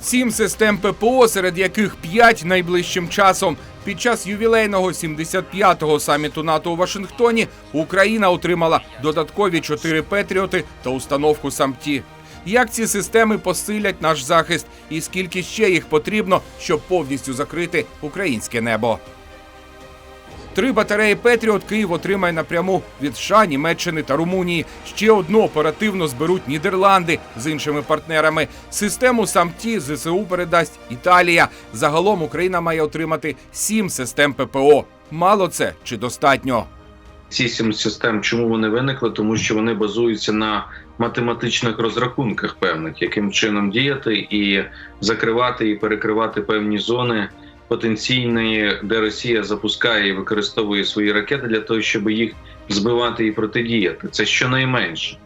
Сім систем ППО, серед яких п'ять найближчим часом. Під час ювілейного 75-го саміту НАТО у Вашингтоні Україна отримала додаткові чотири петріоти та установку САМТІ. Як ці системи посилять наш захист, і скільки ще їх потрібно, щоб повністю закрити українське небо? Три батареї Петріот Київ отримає напряму від США, Німеччини та Румунії. Ще одну оперативно зберуть Нідерланди з іншими партнерами. Систему САМТІ ЗСУ передасть Італія. Загалом Україна має отримати сім систем ППО. Мало це чи достатньо? ці сім систем, чому вони виникли? Тому що вони базуються на математичних розрахунках певних, яким чином діяти і закривати і перекривати певні зони потенційні, де Росія запускає і використовує свої ракети для того, щоб їх збивати і протидіяти. Це щонайменше.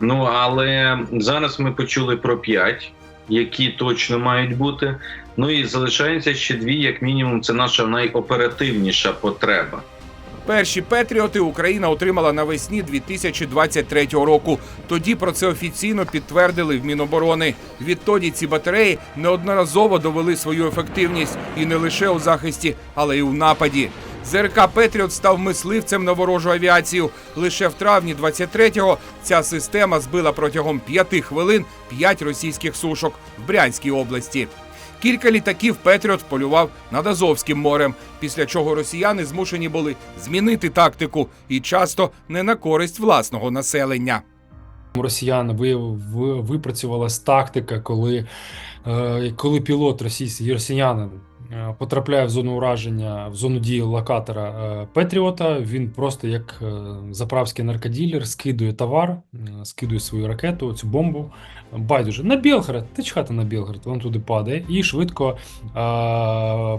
Ну але зараз ми почули про п'ять, які точно мають бути. Ну і залишається ще дві, як мінімум, це наша найоперативніша потреба. Перші Петріоти Україна отримала навесні 2023 року. Тоді про це офіційно підтвердили в Міноборони. Відтоді ці батареї неодноразово довели свою ефективність і не лише у захисті, але й у нападі. ЗРК Петріот став мисливцем на ворожу авіацію. Лише в травні 23-го ця система збила протягом п'яти хвилин п'ять російських сушок в Брянській області. Кілька літаків Петріот полював над Азовським морем, після чого росіяни змушені були змінити тактику і часто не на користь власного населення. Росіян ви, ви, випрацювалась тактика, коли, е, коли пілот російський росіянин потрапляє в зону ураження, в зону дії локатора е, Петріота, він просто як е, заправський наркоділер скидує товар, е, скидує свою ракету, цю бомбу. Байдуже на Білград, ти чхати на Білград, він туди падає і швидко е,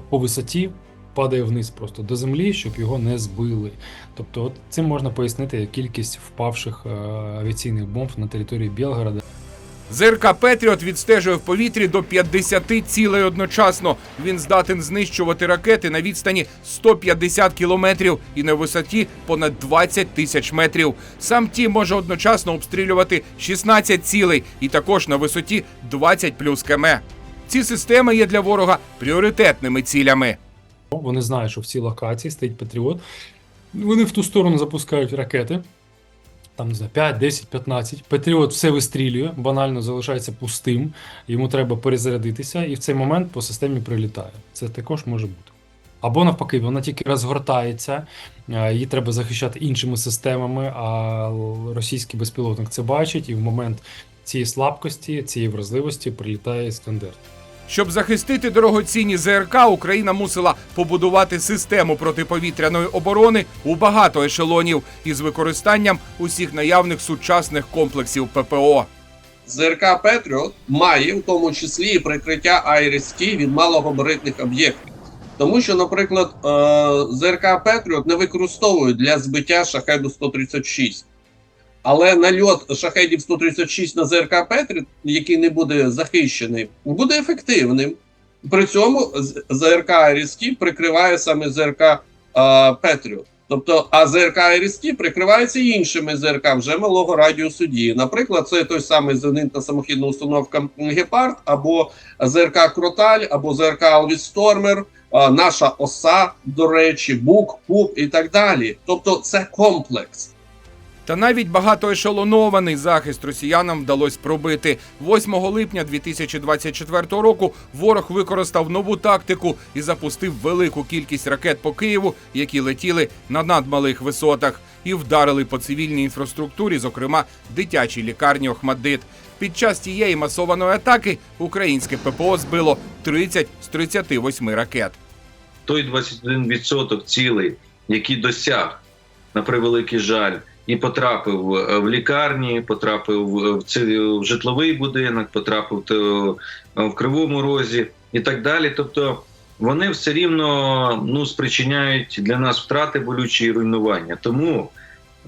по висоті падає вниз просто до землі, щоб його не збили. Тобто, от цим можна пояснити кількість впавших е, авіаційних бомб на території Білгорода. ЗРК Петріот відстежує в повітрі до 50 цілей одночасно. Він здатен знищувати ракети на відстані 150 кілометрів і на висоті понад 20 тисяч метрів. Сам ті може одночасно обстрілювати 16 цілей і також на висоті 20 плюс км. Ці системи є для ворога пріоритетними цілями. Вони знають, що в цій локації стоїть Патріот. Вони в ту сторону запускають ракети. Там не знаю, 5, 10, 15. Патріот все вистрілює, банально залишається пустим. Йому треба перезарядитися, і в цей момент по системі прилітає. Це також може бути. Або навпаки, вона тільки розгортається, її треба захищати іншими системами, а російський безпілотник це бачить, і в момент цієї слабкості, цієї вразливості прилітає іскандер. Щоб захистити дорогоцінні ЗРК, Україна мусила побудувати систему протиповітряної оборони у багато ешелонів із використанням усіх наявних сучасних комплексів ППО. ЗРК Петріот має в тому числі і прикриття IRST від малогабаритних об'єктів. Тому що, наприклад, е, ЗРК Петріот не використовують для збиття шахеду 136. Але нальот шахедів 136 на ЗРК Петріот, який не буде захищений, буде ефективним. При цьому ЗРК IRST прикриває саме ЗРК Петріот. Тобто, а ЗРК IRST прикривається іншими ЗРК вже малого радіусу дії. Наприклад, це той самий зенитна самохідна установка Гепард, або ЗРК Кроталь, або ЗРК Алвістормер, наша оса, до речі, Бук, ПУП і так далі. Тобто, це комплекс. Та навіть багатоешелонований захист росіянам вдалося пробити. 8 липня 2024 року ворог використав нову тактику і запустив велику кількість ракет по Києву, які летіли на надмалих висотах, і вдарили по цивільній інфраструктурі, зокрема дитячій лікарні Охмаддит. Під час тієї масованої атаки українське ППО збило 30 з 38 ракет. той 21% цілей, який досяг на превеликий жаль, і потрапив е, в лікарні, потрапив в, в житловий будинок, потрапив е, в кривому розі і так далі. Тобто вони все рівно ну, спричиняють для нас втрати болючі і руйнування. Тому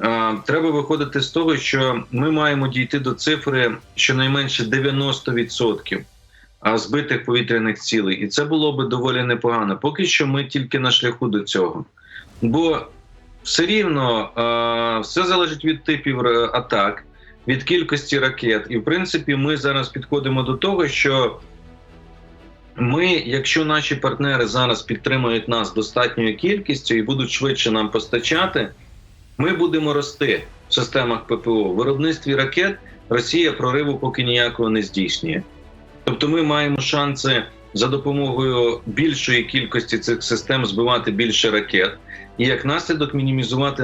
е, треба виходити з того, що ми маємо дійти до цифри щонайменше 90% а, збитих повітряних цілей, і це було би доволі непогано. Поки що ми тільки на шляху до цього. Бо все рівно а, все залежить від типів атак, від кількості ракет. І в принципі, ми зараз підходимо до того, що Ми, якщо наші партнери зараз підтримують нас достатньою кількістю і будуть швидше нам постачати, ми будемо рости в системах ППО. В виробництві ракет Росія прориву поки ніякого не здійснює. Тобто, ми маємо шанси за допомогою більшої кількості цих систем збивати більше ракет і як наслідок мінімізувати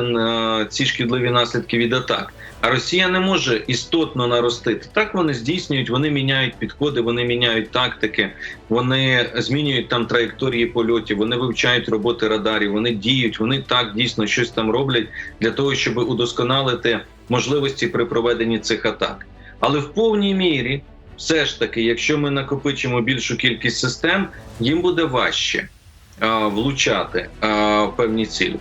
ці шкідливі наслідки від атак. А Росія не може істотно наростити. Так вони здійснюють, вони міняють підходи, вони міняють тактики, вони змінюють там траєкторії польотів, вони вивчають роботи радарів, вони діють, вони так дійсно щось там роблять для того, щоб удосконалити можливості при проведенні цих атак. Але в повній мірі, все ж таки, якщо ми накопичимо більшу кількість систем, їм буде важче влучати в певні цілі.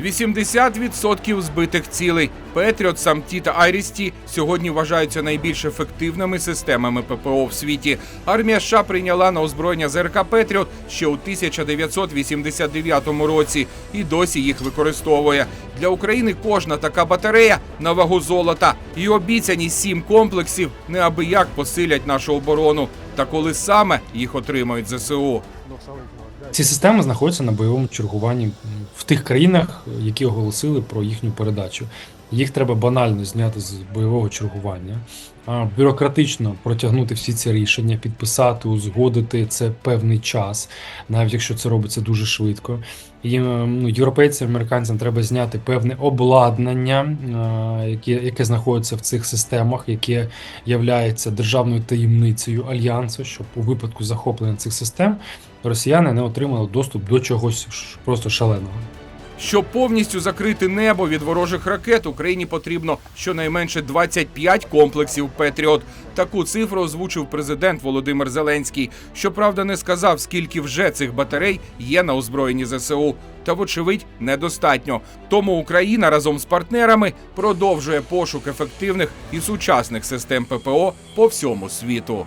80% збитих цілей. Петріот, Самті та Айрісті сьогодні вважаються найбільш ефективними системами ППО в світі. Армія США прийняла на озброєння ЗРК Петріот ще у 1989 році і досі їх використовує. Для України кожна така батарея на вагу золота і обіцяні сім комплексів неабияк посилять нашу оборону. Та коли саме їх отримають ЗСУ. Ці системи знаходяться на бойовому чергуванні в тих країнах, які оголосили про їхню передачу. Їх треба банально зняти з бойового чергування, бюрократично протягнути всі ці рішення, підписати, узгодити це певний час, навіть якщо це робиться дуже швидко. І е, ну, європейцям, американцям треба зняти певне обладнання, е, яке, яке знаходиться в цих системах, яке являється державною таємницею альянсу, щоб у випадку захоплення цих систем росіяни не отримали доступ до чогось просто шаленого. Щоб повністю закрити небо від ворожих ракет, Україні потрібно щонайменше 25 комплексів Петріот. Таку цифру озвучив президент Володимир Зеленський. Щоправда, не сказав, скільки вже цих батарей є на озброєнні ЗСУ. Та, вочевидь, недостатньо. Тому Україна разом з партнерами продовжує пошук ефективних і сучасних систем ППО по всьому світу.